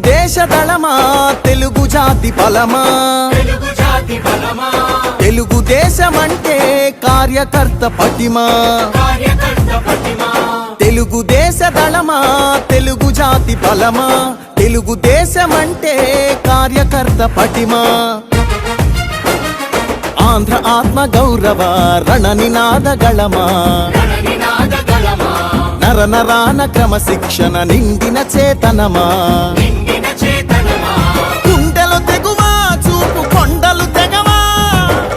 తెలుగుదేశ దళమా తెలుగు జాతి బలమా? తెలుగు బలమా? తెలుగుదేశమంటే కార్యకర్త పటిమా? పటిమా? తెలుగుదేశ దళమా తెలుగు జాతి బలమా? తెలుగుదేశమంటే కార్యకర్త పటిమా? ఆంధ్ర ఆత్మ గౌరవ గళమా? గణనినాద గళమా? నర నరాన క్రమశిక్షణ నిండిన చేతనమా? నిండిన చేతనమా? గుండెలు తెగువా చూపు కొండలు తెగవా?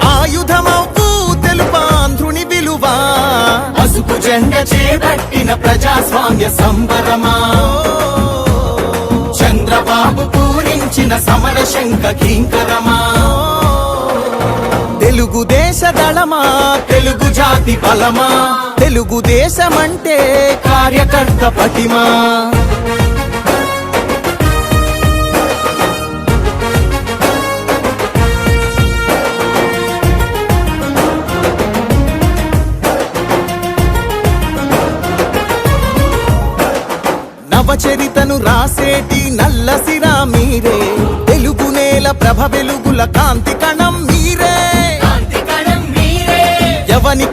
ఆయుధమవు తెలుపాంధ్రుని విలువా? పసుపు జెండ చేపట్టిన ప్రజాస్వామ్య సంబరమా? చంద్రబాబు పూరించిన సమర శంఖ కింకరమా? తెలుగుదేశ దళమా? తెలుగు జాతి బలమా? తెలుగుదేశమంటే కార్యకర్త పటిమా? నవచరితను రాసేటి నల్ల సిరా మీరే. తెలుగు నేల ప్రభ వెలుగుల కాంతి కణం